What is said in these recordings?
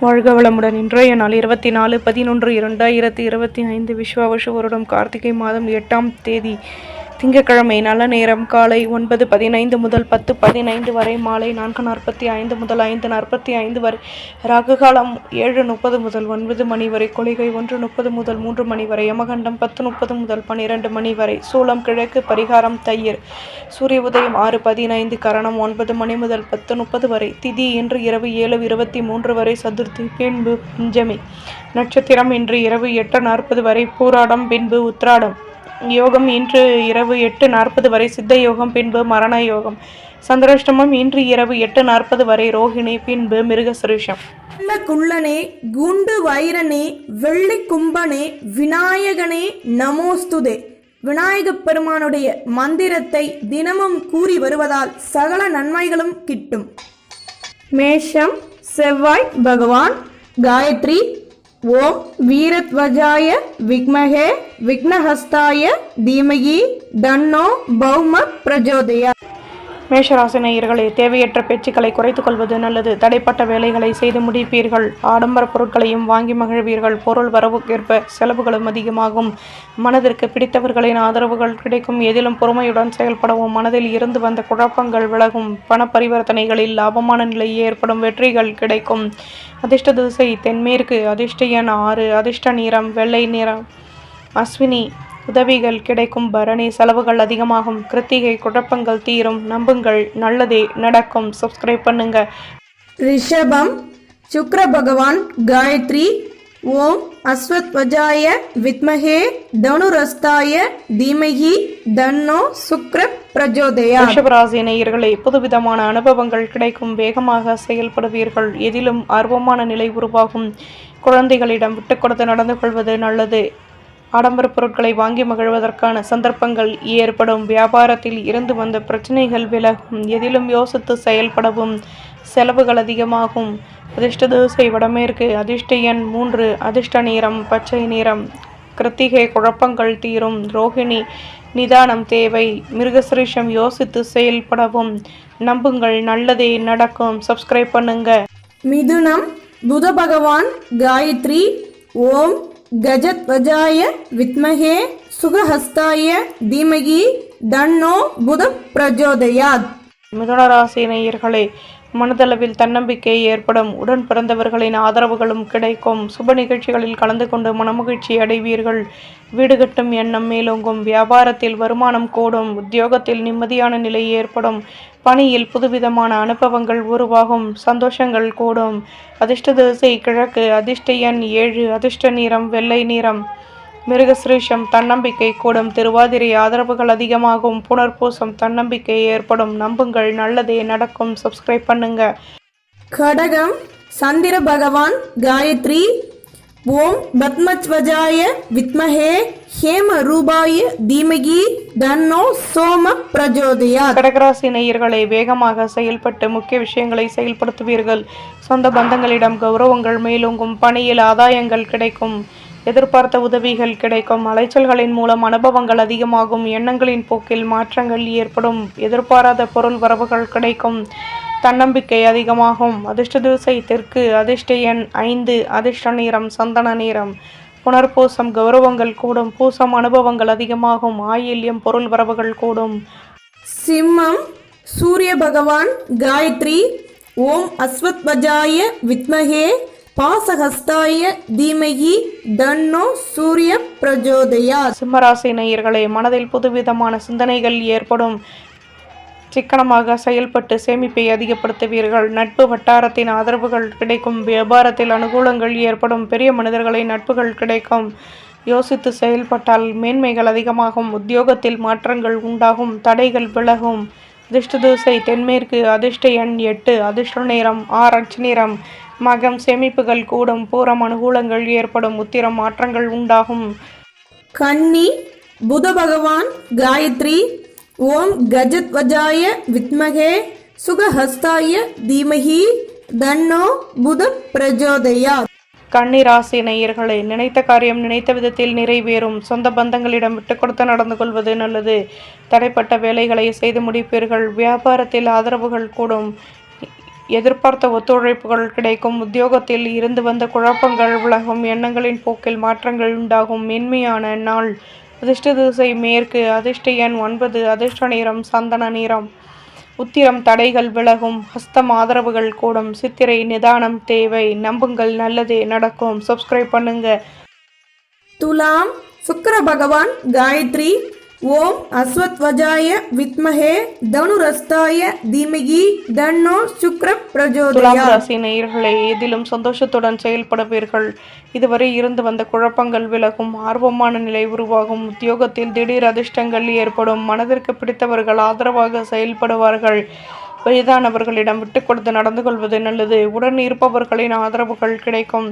வாழ்க வளமுடன். இன்றைய நாள் இருபத்தி நாலு பதினொன்று இரண்டாயிரத்தி இருபத்தி ஐந்து விஸ்வாவசு வருடம் கார்த்திகை மாதம் எட்டாம் தேதி. திங்கட்கிழமை நல்ல நேரம். காலை ஒன்பது பதினைந்து முதல் பத்து பதினைந்து வரை மாலை நான்கு நாற்பத்தி ஐந்து முதல் ஐந்து நாற்பத்தி ஐந்து வரை ராகு காலம் ஏழு முப்பது முதல் ஒன்பது மணி வரை கொள்கை ஒன்று முப்பது முதல் மூன்று மணி வரை யமகண்டம் பத்து முப்பது முதல் பன்னிரண்டு மணி வரை சூளம் கிழக்கு பரிகாரம் தயிர். சூரிய உதயம் ஆறு பதினைந்து கரணம் ஒன்பது மணி முதல் பத்து முப்பது வரை திதி இன்று இரவு ஏழு இருபத்தி மூன்று வரை சதுர்த்தி பின்பு பஞ்சமி. நட்சத்திரம் இன்று இரவு எட்டு நாற்பது வரை பூராடம் பின்பு உத்ராடம் யோகம் இன்று இரவு எட்டு நாற்பது வரை சித்த யோகம் பின்பு மரண யோகம். சந்திராஷ்டமம் இன்று இரவு எட்டு நாற்பது வரை ரோஹிணி பின்பு மிருகசுருஷம். குள்ள குள்ளனே குண்டு வைரனே வெள்ளி கும்பனே விநாயகனே நமோஸ்துதே. விநாயகப் பெருமானுடைய மந்திரத்தை தினமும் கூறி வருவதால் சகல நன்மைகளும் கிட்டும். மேஷம் செவ்வாய் பகவான் காயத்ரி ஓம் வீரத்வஜாய விக்மகே விக்னஹஸ்தாய தீமகி தன்னோ பௌம பிரஜோதயா மேஷராசி நேயர்களே தேவையற்ற பேச்சுக்களை குறைத்துக் கொள்வது நல்லது. தடைப்பட்ட வேலைகளை செய்து முடிப்பீர்கள். ஆடம்பர பொருட்களையும் வாங்கி மகிழ்வீர்கள். பொருள் வரவுக்கேற்ப செலவுகளும் அதிகமாகும். மனதிற்கு பிடித்தவர்களின் ஆதரவுகள் கிடைக்கும். எதிலும் பொறுமையுடன் செயல்படவும். மனதில் இருந்து வந்த குழப்பங்கள் விலகும். பண பரிவர்த்தனைகளில் லாபமான நிலை ஏற்படும். வெற்றிகள் கிடைக்கும். அதிர்ஷ்ட திசை தென்மேற்கு. அதிர்ஷ்ட எண் ஆறு. அதிர்ஷ்ட நிறம் வெள்ளை நிறம். அஸ்வினி உதவிகள் கிடைக்கும் பரணி செலவுகள் அதிகமாகும். கிருத்திகை குழப்பங்கள் தீரும். நம்புங்கள் நல்லதே நடக்கும். சப்ஸ்கிரைப் பண்ணுங்க. ரிஷபம் சுக்ர பகவான் காயத்ரி ஓம் அஸ்வத்வஜாய வித்மகே தனுரஸ்தாய தீமகி தன்னோ சுக்ர பிரஜோதயா. ரிஷபராசி நேயர்களே புதுவிதமான அனுபவங்கள் கிடைக்கும். வேகமாக செயல்படுவீர்கள். எதிலும் ஆர்வமான நிலை உருவாகும். குழந்தைகளிடம் விட்டு கொடுத்து நடந்து கொள்வது நல்லது. ஆடம்பர பொருட்களை வாங்கி மகிழ்வதற்கான சந்தர்ப்பங்கள் ஏற்படும். வியாபாரத்தில் இருந்து வந்த பிரச்சனைகள் விலகும். எதிலும் யோசித்து செயல்படவும் செலவுகள் அதிகமாகும். அதிர்ஷ்ட தோசை வடமேற்கு அதிர்ஷ்ட எண் மூன்று அதிர்ஷ்ட நிறம் பச்சை நிறம். கிருத்திகை குழப்பங்கள் தீரும். ரோஹிணி நிதானம் தேவை. மிருகசிரீஷம் யோசித்து செயல்படவும். நம்புங்கள் நல்லதே நடக்கும். சப்ஸ்கிரைப் பண்ணுங்க. மிதுனம் புத பகவான் காயத்ரி ஓம் கஜத்வஜாய வித்மகே சுகஹஸ்தாய தீமகி தன்னோ புத பிரஜோதயாத். மிதுன ராசி நேயர்களே மனதளவில் தன்னம்பிக்கை ஏற்படும். உடன் பிறந்தவர்களின் ஆதரவுகளும் கிடைக்கும். சுப நிகழ்ச்சிகளில் கலந்து கொண்டு மனமகிழ்ச்சி அடைவீர்கள். வீடு கட்டும் எண்ணம் மேலோங்கும். வியாபாரத்தில் வருமானம் கூடும். உத்தியோகத்தில் நிம்மதியான நிலை ஏற்படும். பணியில் புதுவிதமான அனுபவங்கள் உருவாகும். சந்தோஷங்கள் கூடும். அதிர்ஷ்ட திசை கிழக்கு. அதிர்ஷ்ட எண் ஏழு. அதிர்ஷ்ட நிறம் வெள்ளை நிறம். மிருகசிரீஷம் தன்னம்பிக்கை கூடும். திருவாதிரை ஆதரவுகள் அதிகமாகும். புனர்பூசம் தன்னம்பிக்கை ஏற்படும். நம்புங்கள். நல்லதே நடக்கும். சப்ஸ்கிரைப் பண்ணுங்க. கடகம் சந்திர பகவான் காயத்ரி ஓம் பத்மத்வஜாய வித்மஹே ஹேம ரூபாய தீமகி தன்னோ சோம பிரஜோதயாத். கடகராசி நேயர்களை வேகமாக செயல்பட்டு முக்கிய விஷயங்களை செயல்படுத்துவீர்கள். சொந்த பந்தங்களிடம் கௌரவங்கள் மேலோங்கும். பணியில் ஆதாயங்கள் கிடைக்கும். எதிர்பார்த்த உதவிகள் கிடைக்கும். அலைச்சல்களின் மூலம் அனுபவங்கள் அதிகமாகும். எண்ணங்களின் போக்கில் மாற்றங்கள் ஏற்படும். எதிர்பாராத பொருள் வரவுகள் கிடைக்கும். தன்னம்பிக்கை அதிகமாகும். அதிர்ஷ்ட திசை தெற்கு அதிர்ஷ்ட எண் ஐந்து அதிர்ஷ்ட நிறம் சந்தன நிறம். புனர்பூசம் கௌரவங்கள் கூடும். பூசம் அனுபவங்கள் அதிகமாகும். ஆயில்யம் பொருள் வரவுகள் கூடும். சிம்மம் சூரிய பகவான் காயத்ரி ஓம் அஸ்வத்வஜாய வித்மகே பாசஹஸ்தாய தீமகி தன்னோ சூரிய பிரஜோதயா சிம்மராசி நேயர்களே மனதில் புதுவிதமான சிந்தனைகள் ஏற்படும். சிக்கனமாக செயல்பட்டு சேமிப்பை அதிகப்படுத்துவீர்கள். நட்பு வட்டாரத்தின் ஆதரவுகள் கிடைக்கும். வியாபாரத்தில் அனுகூலங்கள் ஏற்படும். பெரிய மனிதர்களின் நட்புகள் கிடைக்கும். யோசித்து செயல்பட்டால் மேன்மைகள் அதிகமாகும். உத்தியோகத்தில் மாற்றங்கள் உண்டாகும். தடைகள் விலகும். அதிர்ஷ்ட தூசை தென்மேற்கு அதிர்ஷ்ட எண் எட்டு அதிர்ஷ்ட நேரம் ஆரஞ்சு நிறம். மகம் சேமிப்புகள் கூடும் பூரம் அனுகூலங்கள் ஏற்படும் உத்திரம் மாற்றங்கள் உண்டாகும். கன்னி புத பகவான் காயத்ரி ஓம் கஜத்வஜாய வித்மகே சுகஹஸ்தாய தீமஹி தன்னோ புத பிரஜோதயாத் கன்னிராசி நேயர்களே நினைத்த காரியம் நினைத்த விதத்தில் நிறைவேறும். சொந்த பந்தங்களிடம் விட்டு கொடுத்து நடந்து கொள்வது நல்லது. தடைப்பட்ட வேலைகளை செய்து முடிப்பீர்கள். வியாபாரத்தில் ஆதரவுகள் கூடும். எதிர்பார்த்த ஒத்துழைப்புகள் கிடைக்கும். உத்தியோகத்தில் இருந்து வந்த குழப்பங்கள் விலகும் எண்ணங்களின் போக்கில் மாற்றங்கள் உண்டாகும். மென்மையான நாள். அதிர்ஷ்ட திசை மேற்கு. அதிர்ஷ்ட எண் ஒன்பது. அதிர்ஷ்ட நிறம் சந்தன நிறம். உத்திரம் தடைகள் விலகும். ஹஸ்தம் ஆதரவுகள் கூடும். சித்திரை நிதானம் தேவை. நம்புங்கள் நல்லதே நடக்கும். சப்ஸ்கிரைப் பண்ணுங்க. துலாம் சுக்கர பகவான் காயத்ரி ஓம் அஸ்வத்வஜாய வித்மஹே தனுரஸ்தாய தீமகி தன்னோ சுக்ர பிரஜோதயா. ராசி நேயர்களே எதிலும் சந்தோஷத்துடன் செயல்படுவீர்கள். இதுவரை இருந்து வந்த குழப்பங்கள் விலகும் ஆர்வமான நிலை உருவாகும் உத்தியோகத்தில் திடீர் அதிர்ஷ்டங்கள் ஏற்படும் மனதிற்கு பிடித்தவர்கள் ஆதரவாக செயல்படுவார்கள். வயதானவர்களிடம் விட்டு கொடுத்து நடந்து கொள்வது நல்லது. உடன் இருப்பவர்களின் ஆதரவுகள் கிடைக்கும்.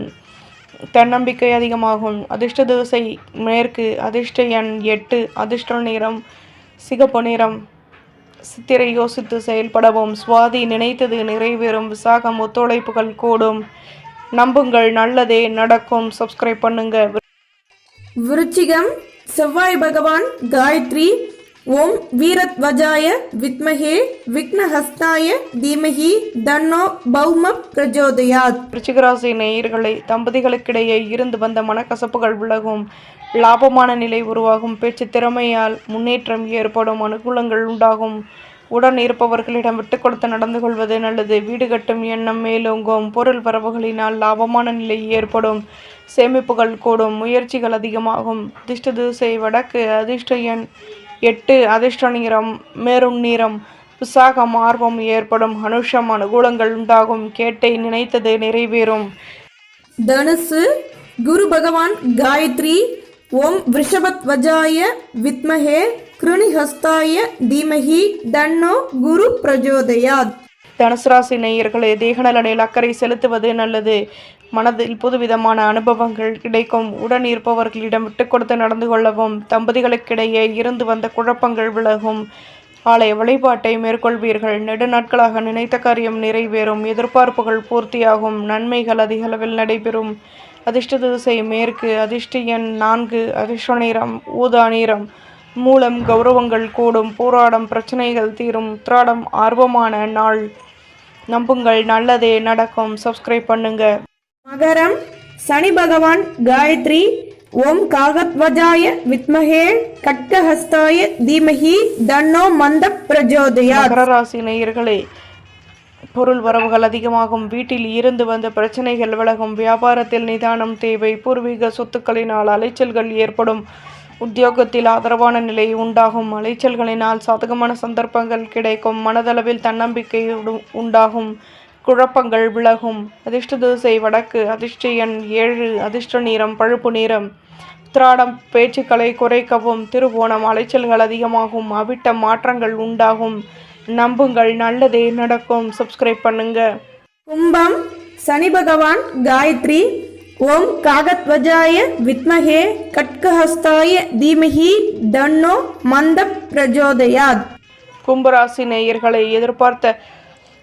தன்னம்பிக்கை அதிகமாகும். அதிர்ஷ்ட திசை மேற்கு அதிர்ஷ்ட எண் எட்டு அதிர்ஷ்ட நிறம் சிகப்பு நிறம். சித்திரை யோசித்து செயல்படவும் சுவாதி நினைத்தது நிறைவேறும் விசாகம் ஒத்துழைப்புகள் கூடும். நம்புங்கள் நல்லதே நடக்கும். சப்ஸ்கிரைப் பண்ணுங்க. விருச்சிகம் செவ்வாய் பகவான் காயத்ரி ஓம் வீரத்வஜாய வித்மகே விக்னஹஸ்தாய தீமகி தன்னோ பௌம பிரஜோதயாத். ரிச்சிகராசி நேயர்களை தம்பதிகளுக்கிடையே இருந்து வந்த மனக்கசப்புகள் விலகும். லாபமான நிலை உருவாகும். பேச்சு திறமையால் முன்னேற்றம் ஏற்படும். அனுகூலங்கள் உண்டாகும். உடன் இருப்பவர்களிடம் விட்டு கொடுத்து நடந்து கொள்வது நல்லது. வீடு கட்டும் எண்ணம் மேலோங்கும். பொருள் வரவுகளினால் லாபமான நிலை ஏற்படும். சேமிப்புகள் கூடும். முயற்சிகள் அதிகமாகும். அதிர்ஷ்ட திசை வடக்கு அதிர்ஷ்ட எண் எட்டு அதிர்ஷ்ட நிறம் மேரும் நிறம் விசாகம் ஆர்வம் ஏற்படும் அனுஷம் அனுகூலங்கள் உண்டாகும். கேட்டை நினைத்தது நிறைவேறும். தனுசு குரு பகவான் காயத்ரி ஓம் விஷபத்வஜாய வித்மஹே கிருணிஹஸ்தாய தீமஹி தன்னோ குரு பிரஜோதயாத். தனுசு ராசி நேயர்களே தேகநலனில் அக்கறை செலுத்துவது நல்லது. மனதில் புதுவிதமான அனுபவங்கள் கிடைக்கும். உடன் இருப்பவர்களிடம் விட்டு கொடுத்து நடந்து கொள்ளவும் தம்பதிகளுக்கிடையே இருந்து வந்த குழப்பங்கள் விலகும். ஆலய வழிபாட்டை மேற்கொள்வீர்கள். நெடுநாட்களாக நினைத்த காரியம் நிறைவேறும். எதிர்பார்ப்புகள் பூர்த்தியாகும். நன்மைகள் அதிகளவில் நடைபெறும். அதிர்ஷ்ட திசை மேற்கு அதிர்ஷ்ட எண் நான்கு அதிர்ஷ்ட நிறம் ஊதா நிறம். மூலம் கௌரவங்கள் கூடும். போராடம் பிரச்சனைகள் தீரும். உத்ராடம் ஆர்வமான நாள். நம்புங்கள். நல்லதே நடக்கும். சப்ஸ்கிரைப் பண்ணுங்கள் மகரம் சனி பகவான் காயத்ரி ஓம் காகத்வஜாய வித்மகே கட்கஹஸ்தாய தீமஹி தன்னோ மந்த பிரஜோதயா மகர ராசி நேயர்களே பொருள் வரவுகள் அதிகமாகும். வீட்டில் இருந்து வந்த பிரச்சனைகள் விலகும். வியாபாரத்தில் நிதானம் தேவை. பூர்வீக சொத்துக்களினால் அலைச்சல்கள் ஏற்படும். உத்தியோகத்தில் ஆதரவான நிலை உண்டாகும். அலைச்சல்களினால் சாதகமான சந்தர்ப்பங்கள் கிடைக்கும். மனதளவில் தன்னம்பிக்கை உண்டாகும். குழப்பங்கள் விலகும். அதிர்ஷ்ட திசை வடக்கு அதிர்ஷ்ட எண் ஏழு அதிர்ஷ்ட நிறம் பழுப்பு நிறம். உத்திராடம் பேச்சுக்களை குறைக்கவும் திருவோணம் அலைச்சல்கள் அதிகமாகும் அவிட்ட மாற்றங்கள் உண்டாகும். நம்புங்கள் நல்லதே நடக்கும். சப்ஸ்கிரைப் பண்ணுங்க. கும்பம் சனி பகவான் காயத்ரி. ஓம் காகத்வஜாய வித்மஹே கட்கஹஸ்தாய தீமஹி தன்னோ மந்த பிரஜோதயாத். கும்பராசி நேயர்களை எதிர்பார்த்த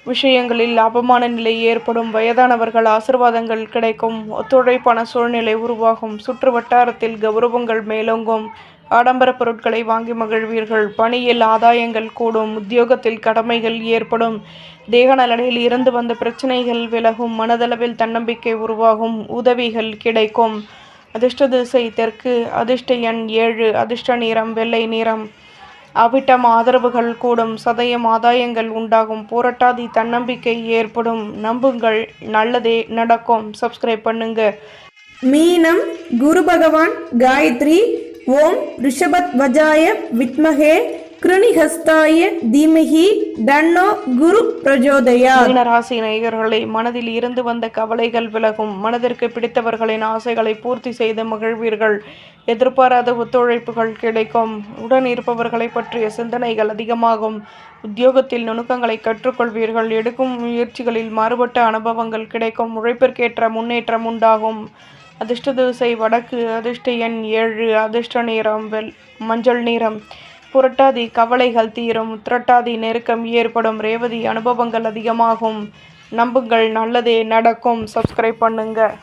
விஷயங்களில் லாபமான நிலை ஏற்படும். வயதானவர்கள் ஆசிர்வாதங்கள் கிடைக்கும். ஒத்துழைப்பான சூழ்நிலை உருவாகும். சுற்று வட்டாரத்தில் கௌரவங்கள் மேலோங்கும். ஆடம்பர பொருட்களை வாங்கி மகிழ்வீர்கள். பணியில் ஆதாயங்கள் கூடும். உத்தியோகத்தில் கடமைகள் ஏற்படும். தேக நலனில் இருந்து வந்த பிரச்சனைகள் விலகும். மனதளவில் தன்னம்பிக்கை உருவாகும். உதவிகள் கிடைக்கும். அதிர்ஷ்ட திசை தெற்கு. அதிர்ஷ்ட எண் ஏழு. அதிர்ஷ்ட நிறம் வெள்ளை நிறம். அவிட்டம் ஆதரவுகள் கூடும் சதயம் ஆதாயங்கள் உண்டாகும் போராட்டாதி தன்னம்பிக்கை ஏற்படும். நம்புங்கள் நல்லதே நடக்கும். சப்ஸ்கிரைப் பண்ணுங்க. மீனம் குரு பகவான் காயத்ரி ஓம் ரிஷபத் வஜாய வித்மகே. கிருணிஹஸ்தாய தீமகி தன்னோ குரு பிரஜோதயா. மீன ராசி நேயர்களை மனதில் இருந்து வந்த கவலைகள் விலகும். மனதிற்கு பிடித்தவர்களின் ஆசைகளை பூர்த்தி செய்து மகிழ்வீர்கள். எதிர்பாராத ஒத்துழைப்புகள் கிடைக்கும். உடன் இருப்பவர்களை பற்றிய சிந்தனைகள் அதிகமாகும். உத்தியோகத்தில் நுணுக்கங்களை கற்றுக்கொள்வீர்கள். எடுக்கும் முயற்சிகளில் மாறுபட்ட அனுபவங்கள் கிடைக்கும். உழைப்பிற்கேற்ற முன்னேற்றம் உண்டாகும். அதிர்ஷ்ட திசை வடக்கு அதிர்ஷ்ட எண் ஏழு அதிர்ஷ்ட நிறம் வெள் மஞ்சள் நிறம். புரட்டாதி கவலைகள் தீரும். திரட்டாதி நெருக்கம் ஏற்படும். ரேவதி அனுபவங்கள் அதிகமாகும். நம்புங்கள். நல்லதே நடக்கும். சப்ஸ்கிரைப் பண்ணுங்கள்